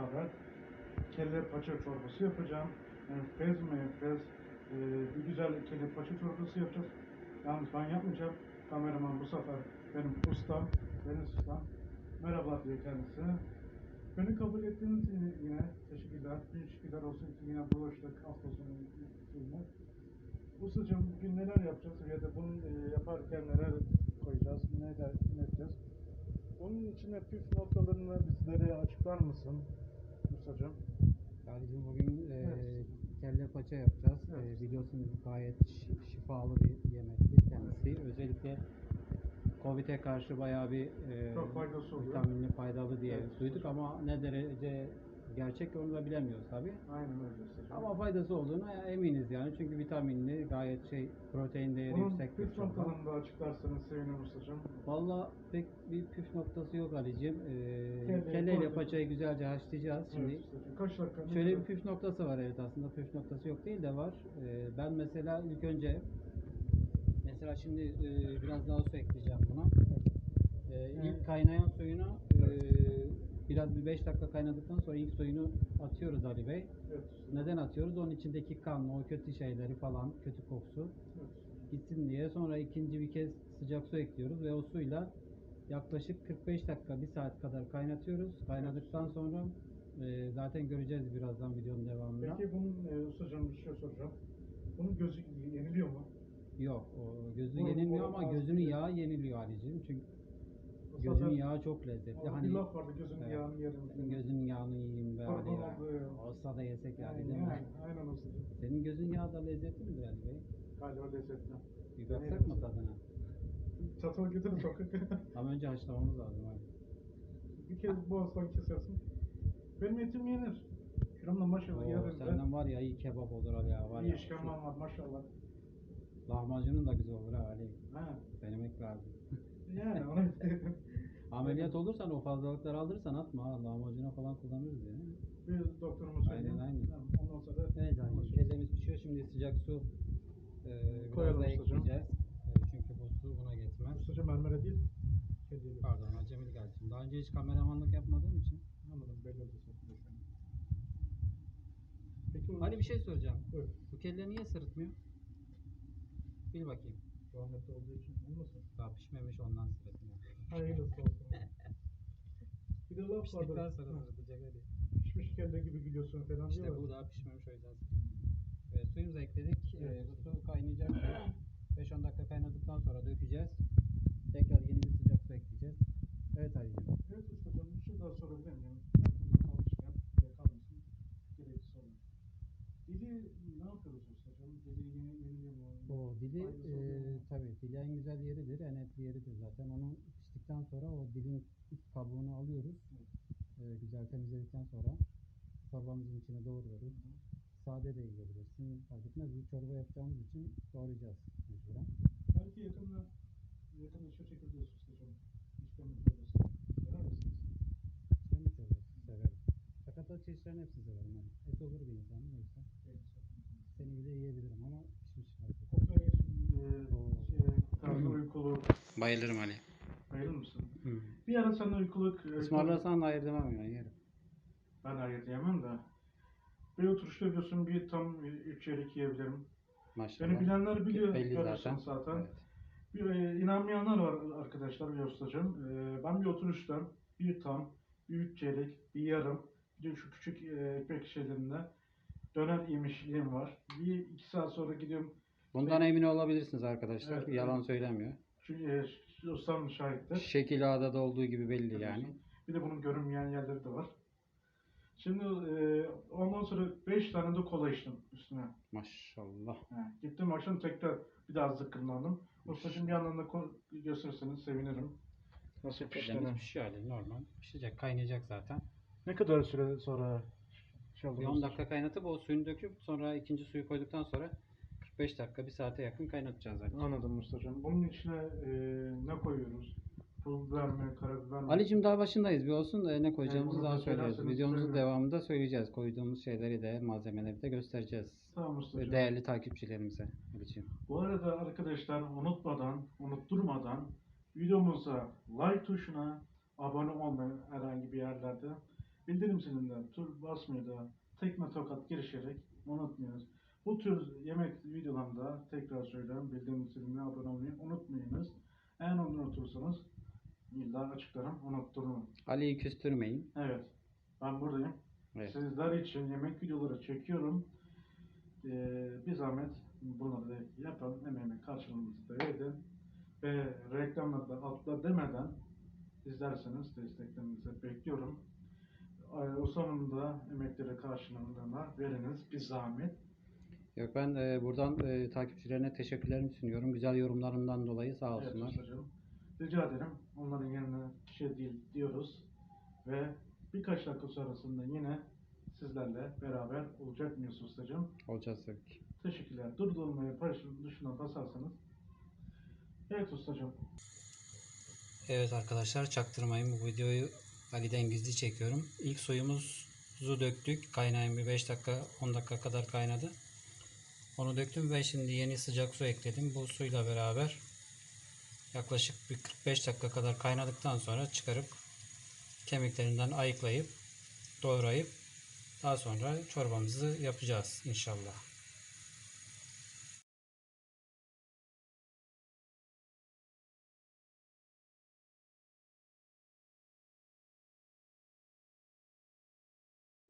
beraber kelle paça çorbası yapacağım. Enfes mi enfes e, bir güzel kelle paça çorbası yapacağız. Yalnız ben yapmayacağım. Kameraman bu sefer benim ustam, benim ustam. Merhaba diyor kendisi. Beni kabul ettiğiniz için yine teşekkürler. Bin şükürler olsun ki yine buluştuk hafta sonu yine. Ustacığım bugün neler yapacağız ya da bunu e, yaparken neler koyacağız, ne, de, ne yapacağız? Onun içine püf noktalarını bizlere açıklar mısın Ustacığım? Kardeşim bugün e, Evet. kelle paça yapacağız. Evet. E, biliyorsunuz gayet şi- şifalı bir yemekti kendisi. Özellikle Covid'e karşı bayağı bir e, Çok faydası oluyor. vitaminli, faydalı diye Evet. duyduk ama ne derece gerçek onu da bilemiyoruz tabi. Aynen öyle. Ama faydası olduğuna eminiz yani çünkü vitaminli, gayet şey protein değeri Onun yüksek bir püf noktalarını da açıklarsanız sevinirim Ustacığım. Valla pek bir püf noktası yok Ali'cim. E, Kelleyi kelleyle paçayı güzelce haşlayacağız. Şimdi Evet, Ustacığım. Kaç dakika? Şöyle bir püf noktası var evet aslında püf noktası yok değil de var. Ee, ben mesela ilk önce mesela şimdi e, biraz daha su ekleyeceğim buna. Ee, Evet. ilk kaynayan suyunu e, biraz bir 5 dakika kaynadıktan sonra ilk suyunu atıyoruz Ali Bey. Evet, Neden atıyoruz? Onun içindeki kan, o kötü şeyleri falan, kötü kokusu evet. gitsin diye. Sonra ikinci bir kez sıcak su ekliyoruz ve o suyla yaklaşık 45 dakika, 1 saat kadar kaynatıyoruz. Kaynadıktan sonra e, zaten göreceğiz birazdan videonun devamında. Peki bunun e, Ustacığım bir şey soracağım. Bunun gözü yeniliyor mu? Yok, o gözü Bu- yenilmiyor bu ama gözünün yağı yeniliyor Ali'ciğim. Çünkü Zaten- yağı çok lezzetli. Hani bir laf vardı gözünün Evet. yağını yerim. gözünün yağını yiyeyim be Kurban ya. Olsa da yesek ya mi? aynen, aynen Ustacığım. Senin gözün yağı da lezzetli midir Ali Bey? Galiba lezzetli. Bir baksak mı tadına? Çatal getir sokak. Ama önce haşlamamız lazım Ali. bir kez boğazdan kesersin. Benim etim yenir. Şuramda maşallah yerim. senden var ya iyi kebap olur Ali ya. Var İyi ya. işkembem var maşallah. Lahmacunun da güzel olur ha Ali. Ha. Denemek lazım. Yani onu Ameliyat olursan o fazlalıkları aldırırsan atma ha. Lahmacuna falan kullanırız ya. bir söyleyeyim. Aynen, aynen. Tamam, Ondan sonra Evet Ali. Kellemiz pişiyor. Şimdi sıcak su e, biraz Koyalım da ustacığım. ekleyeceğiz. E, çünkü bu su buna geçmez. Ustacığım mermere değil. Kediyle. Pardon acemilik geldim. Daha önce hiç kameramanlık yapmadığım için. Anladım belli oldu zaten. Peki o Ali bir şey soracağım. Buyur. Bu kelle niye sırıtmıyor? Bil bakayım. Rahmetli olduğu için olmasın. Daha pişmemiş ondan sırıtmıyor. Hayırlısı olsun. bir de laf Piştikten vardı. sonra Ha, sırıtacak Ali. Pişmiş kelle gibi gülüyorsun falan İşte diyorlar. bu daha pişmemiş o yüzden. E, suyumuzu ekledik. E, bu su kaynayacak. 5-10 dakika kaynadıktan sonra dökeceğiz. Tekrar yeni bir sıcak su ekleyeceğiz. Evet Ali'ciğim. Evet ustacığım bir şey daha sorabilir miyim? Aklımda kalmışken kalmasın. Gerekli soru. Dili ne yapıyoruz ustacığım? Dili yeni, yeniliyor mu? O dili e, tabii dili en güzel yeridir, en etli yeridir zaten. Onu piştikten sonra o dilin üst kabuğunu alıyoruz. E, güzel temizledikten sonra çorbamızın içine doğruyoruz. Sade de yiyebilirsin. Fark etmez. Bir çorba yapacağımız için doğrayacağız mecburen. Belki yakında yakında şu şekilde ustacığım. İşkembe çorbası. Sever misiniz? İşkembe çorbası severim. Fakat o çeşitlerin hepsini severim. Yani et olur bir yüzden. Evet. Seni bile yiyebilirim ama pişmiş artık. Tarzı uykulu. Bayılırım Ali. Bayılır mısın? Hı. Bir ara sana uykuluk... e, Ismarlarsan da ayırt demem yani yerim. Ben ayırt yemem de. Bir oturuşta diyorsun bir tam üç çeyrek yiyebilirim. Maşallah. Beni bilenler biliyor. Belli zaten. zaten. Evet. Bir, e, inanmayanlar var arkadaşlar bir ustacığım. E, ben bir oturuşta bir tam, bir üç çeyrek, bir yarım, bir de şu küçük e, ekmek şeylerinde döner yemişliğim var. Bir iki saat sonra gidiyorum. Bundan emin olabilirsiniz arkadaşlar. Evet, Yalan evet. söylemiyor. Çünkü e, ustam şahittir. Şekil ağda da olduğu gibi belli yani. Bir de bunun görünmeyen yerleri de var. Şimdi e, ondan sonra 5 tane de kola içtim üstüne. Maşallah. He, gittim akşam tekrar bir daha zıkkımlandım. Ustacığım bir yandan da gösterirseniz sevinirim. Nasıl piştiğini. pişiyor hali normal. Pişecek, kaynayacak zaten. Ne kadar süre sonra şey Bir 10 dakika kaynatıp o suyunu döküp sonra ikinci suyu koyduktan sonra 45 dakika, bir saate yakın kaynatacağız zaten. Anladım ustacığım. Bunun içine e, ne koyuyoruz? Pul biber mi, karabiber mi? Ali'cim daha başındayız bir olsun da ne koyacağımızı onu daha da söyleriz. söylerseniz Videomuzun devamında söyleyeceğiz. Koyduğumuz şeyleri de malzemeleri de göstereceğiz. Tamam Ve ustacığım. değerli takipçilerimize Ali'cim. Bu arada arkadaşlar unutmadan, unutturmadan videomuza like tuşuna abone olmayı herhangi bir yerlerde bildirim zilinden tur basmayı da tekme tokat girişerek unutmayınız. Bu tür yemek videolarında tekrar söylüyorum bildirim ziline abone olmayı unutmayınız. Onu unutursanız illa açıklarım unutturun. Ali'yi küstürmeyin. Evet ben buradayım. Evet. Sizler için yemek videoları çekiyorum. Ee, bir zahmet bunları da yapın. Emeğimin karşılığınızı da verin. Ve reklamları da atla demeden izlerseniz desteklerinizi bekliyorum. Ee, O sonunda emekleri karşılığında veriniz bir zahmet. Yok ben e, buradan e, takipçilerine teşekkürlerimi sunuyorum. Güzel yorumlarından dolayı sağ Evet olsunlar. ustacığım. Rica ederim. Onların yerine bir şey değil diyoruz. Ve birkaç dakika sonrasında yine sizlerle beraber olacak mıyız ustacığım? Olacağız tabii ki. Teşekkürler. Durdurulmayı paylaşın dışına basarsanız. Evet ustacığım. Evet arkadaşlar çaktırmayın bu videoyu Ali'den gizli çekiyorum. İlk suyumuzu döktük. Kaynayın bir 5 dakika 10 dakika kadar kaynadı. Onu döktüm ve şimdi yeni sıcak su ekledim. Bu suyla beraber yaklaşık bir 45 dakika kadar kaynadıktan sonra çıkarıp kemiklerinden ayıklayıp doğrayıp daha sonra çorbamızı yapacağız inşallah.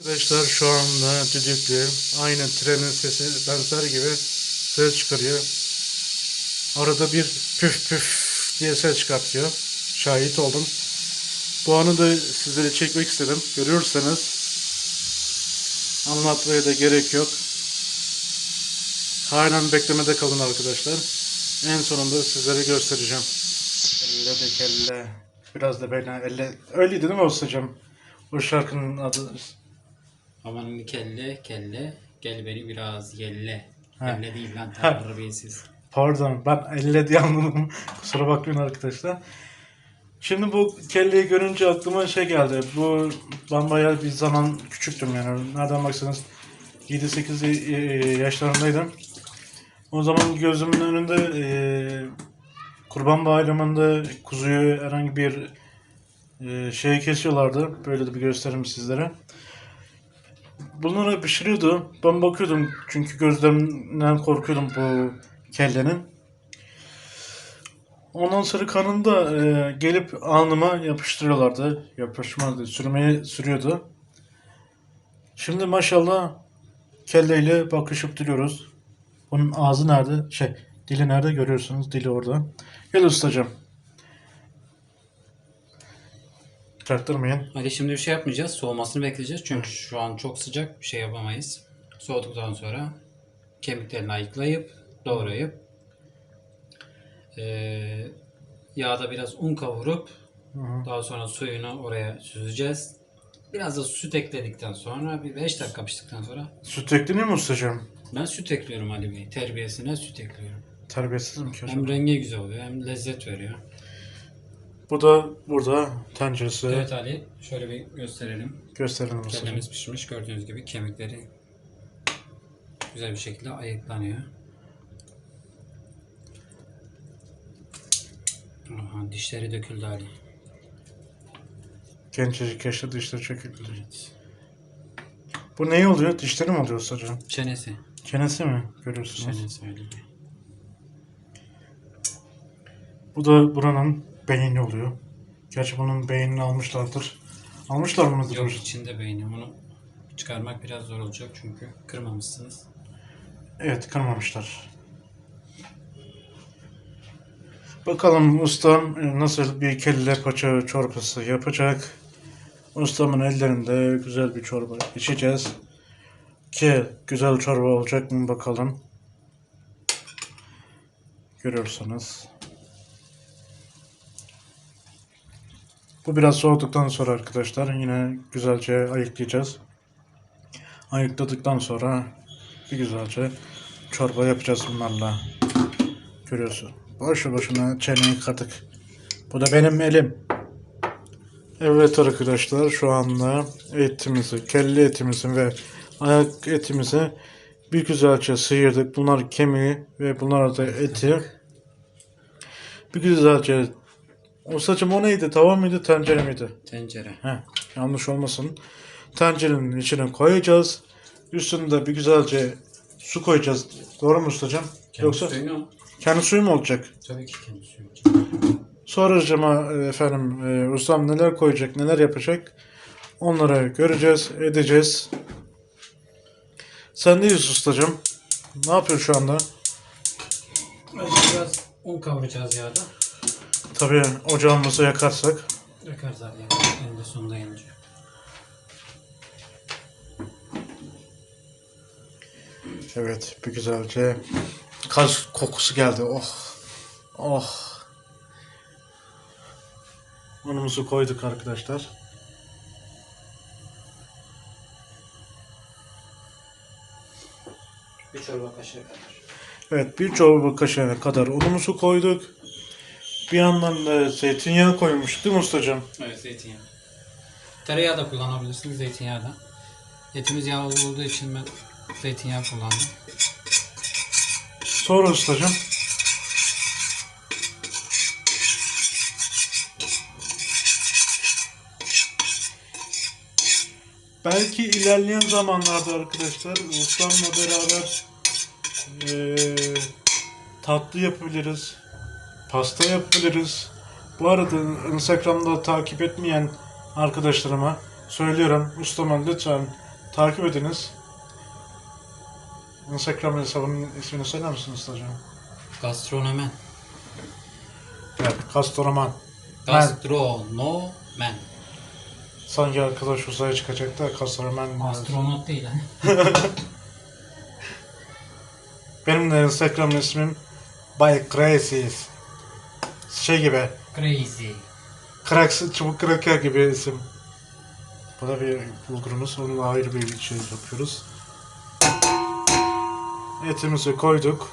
Arkadaşlar şu anda düdüklü aynı trenin sesi benzer gibi ses çıkarıyor. Arada bir püf püf diye ses çıkartıyor. Şahit oldum. Bu anı da sizlere çekmek istedim. Görüyorsanız anlatmaya da gerek yok. Halen beklemede kalın arkadaşlar. En sonunda sizlere göstereceğim. Elle de kelle. Biraz da böyle elle. Öyleydi değil mi Ustacığım? O şarkının adı Aman kelle kelle gel beni biraz yelle. Ha. Yelle değil lan terbiyesiz. Pardon ben elle diye anladım. Kusura bakmayın arkadaşlar. Şimdi bu kelleyi görünce aklıma şey geldi. Bu ben bayağı bir zaman küçüktüm yani. Nereden baksanız 7-8 yaşlarındaydım. O zaman gözümün önünde e, Kurban Bayramı'nda kuzuyu herhangi bir e, şey kesiyorlardı. Böyle de bir göstereyim sizlere. Bunları pişiriyordu. Ben bakıyordum çünkü gözlerimden korkuyordum bu kellenin. Ondan sonra kanını da e, gelip alnıma yapıştırıyorlardı. Yapışmadı, sürmeye sürüyordu. Şimdi maşallah kelleyle bakışıp duruyoruz. Bunun ağzı nerede? Şey, dili nerede görüyorsunuz? Dili orada. Gel ustacığım. Çaktırmayın. Hadi şimdi bir şey yapmayacağız. Soğumasını bekleyeceğiz. Çünkü şu an çok sıcak bir şey yapamayız. Soğuduktan sonra kemiklerini ayıklayıp doğrayıp eee yağda biraz un kavurup Hı daha sonra suyunu oraya süzeceğiz. Biraz da süt ekledikten sonra bir 5 dakika piştikten sonra Süt ekleniyor mu ustacığım? ben süt ekliyorum Ali Bey. Terbiyesine süt ekliyorum. Terbiyesiz mi ki acaba? Hem rengi güzel oluyor hem lezzet veriyor. Bu da burada tenceresi. Evet Ali şöyle bir gösterelim. Gösterelim. Kellemiz pişmiş. Gördüğünüz gibi kemikleri güzel bir şekilde ayıklanıyor. Aha, dişleri döküldü Ali. Gencecik yaşta dişleri çekildi. Evet. Bu ne oluyor? Dişleri mi oluyor ustacığım? Çenesi. Çenesi mi? Görüyorsunuz. Çenesi öyle. Bu da buranın beyni oluyor. Gerçi bunun beynini almışlardır. Almışlar mıdır? Yok içinde beyni. Onu çıkarmak biraz zor olacak çünkü kırmamışsınız. Evet kırmamışlar. Bakalım ustam e, nasıl bir kelle paça çorbası yapacak. Ustamın ellerinde güzel bir çorba içeceğiz. Ki güzel çorba olacak mı bakalım. Görüyorsanız. Bu biraz soğuduktan sonra arkadaşlar yine güzelce ayıklayacağız. Ayıkladıktan sonra bir güzelce çorba yapacağız bunlarla. Görüyorsun. Boşu boşuna çeneyi katık. Bu da benim elim. Evet arkadaşlar şu anda etimizi, kelle etimizi ve ayak etimizi bir güzelce sıyırdık. Bunlar kemiği ve bunlar da eti. Bir güzelce o saçım o neydi? Tava mıydı, tencere miydi? Tencere. Heh, yanlış olmasın. tencerenin içine koyacağız. Üstünde bir güzelce su koyacağız. Doğru mu ustacığım? Yoksa suyunu kendi suyu mu olacak? tabii ki kendi suyu. Sonracıma e, efendim e, ustam neler koyacak, neler yapacak onları göreceğiz, edeceğiz. Sendeyiz ustacığım. Ne yapıyorsun şu anda? Biraz un kavuracağız yağda. Tabii ocağımızı yakarsak. Döker zaten eninde sonunda yanacak. Evet bir güzelce kaz kokusu geldi. Oh. Oh. Unumuzu koyduk arkadaşlar. Bir çorba kaşığı kadar. Evet bir çorba kaşığına kadar unumuzu koyduk. Bir yandan da zeytinyağı koymuş değil mi ustacığım? Evet zeytinyağı. Tereyağı da kullanabilirsiniz zeytinyağı da. Etimiz yağlı olduğu için ben zeytinyağı kullandım. Sonra ustacığım. Belki ilerleyen zamanlarda arkadaşlar ustamla beraber eee, tatlı yapabiliriz. Pasta yapabiliriz. Bu arada Instagram'da takip etmeyen arkadaşlarıma söylüyorum. Ustama lütfen takip ediniz. Instagram hesabının ismini söyler misin ustacığım? Gastronomen. Evet, Kastroman. Ben Gastronomen. sanki arkadaş uzaya çıkacak da Kastroman. Astronot değil hani. Benim de Instagram ismim Bay Crazy. Şey gibi, Crazy. Cracks, çubuk kraker gibi isim. Bu da bir bulgurumuz. Onunla ayrı bir şey yapıyoruz. Etimizi koyduk.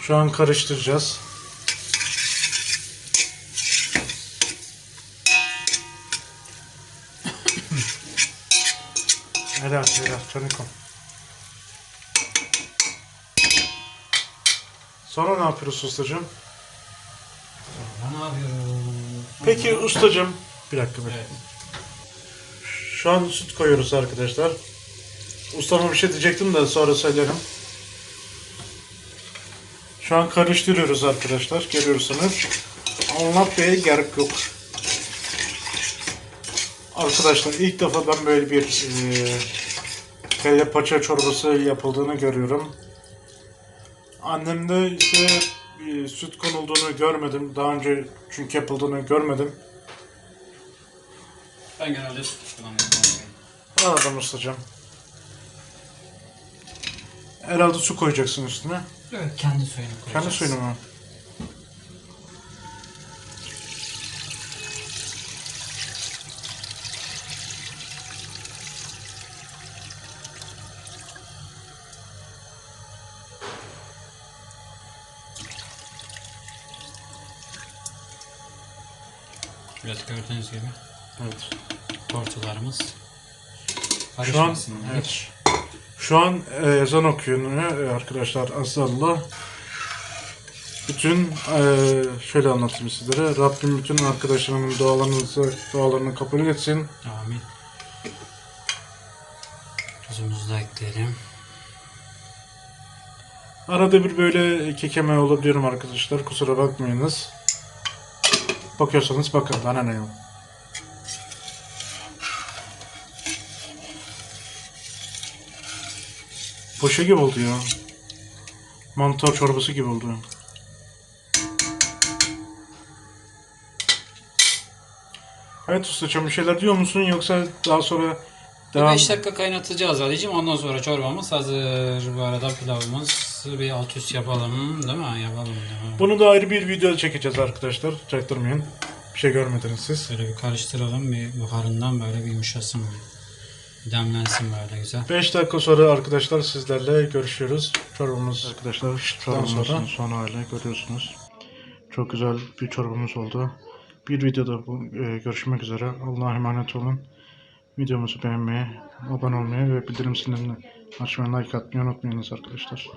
Şu an karıştıracağız. Helal helal çanikom. Sonra ne yapıyoruz ustacığım? Ne yapıyoruz? Peki ustacığım bir dakika bir. Evet. Şu an süt koyuyoruz arkadaşlar. Ustama bir şey diyecektim de sonra söylerim. Şu an karıştırıyoruz arkadaşlar. Görüyorsunuz. Anlatmaya gerek yok. Arkadaşlar ilk defa ben böyle bir e, kelle paça çorbası yapıldığını görüyorum. Annemde ise e, süt konulduğunu görmedim. Daha önce çünkü yapıldığını görmedim. Ben genelde süt kullanıyorum. Anladım ustacığım. Herhalde su koyacaksın üstüne. Evet kendi suyunu koyacağız. Kendi suyunu mu? Evet gördüğünüz gibi Evet. tortularımız Şu an karışmasın. evet. Şu an e, ezan okuyor e, arkadaşlar Azallah. Bütün e, şöyle anlatayım sizlere. Rabbim bütün arkadaşlarımın dualarınızı dualarını kabul etsin. Amin. Tuzumuzu da ekleyelim. Arada bir böyle kekeme olabiliyorum arkadaşlar. Kusura bakmayınız. Bakıyorsanız bakın bana ne yok. Boşa gibi oldu ya. Mantar çorbası gibi oldu. Evet ustacığım bir şeyler diyor musun yoksa daha sonra devam... 5 dakika kaynatacağız Ali'cim. Ondan sonra çorbamız hazır. Bu arada pilavımız bir alt üst yapalım değil mi? Yapalım. Değil mi? Bunu da ayrı bir video çekeceğiz arkadaşlar. Çaktırmayın. Bir şey görmediniz siz. Böyle bir karıştıralım. Bir buharından böyle bir yumuşasın. Demlensin böyle güzel. 5 dakika sonra arkadaşlar sizlerle görüşüyoruz. Çorbamız arkadaşlar çorbamızın son hali görüyorsunuz. Çok güzel bir çorbamız oldu. Bir videoda bu, e, görüşmek üzere. Allah'a emanet olun. Videomuzu beğenmeyi, abone olmayı ve bildirim zilini açmayı, like atmayı unutmayınız arkadaşlar.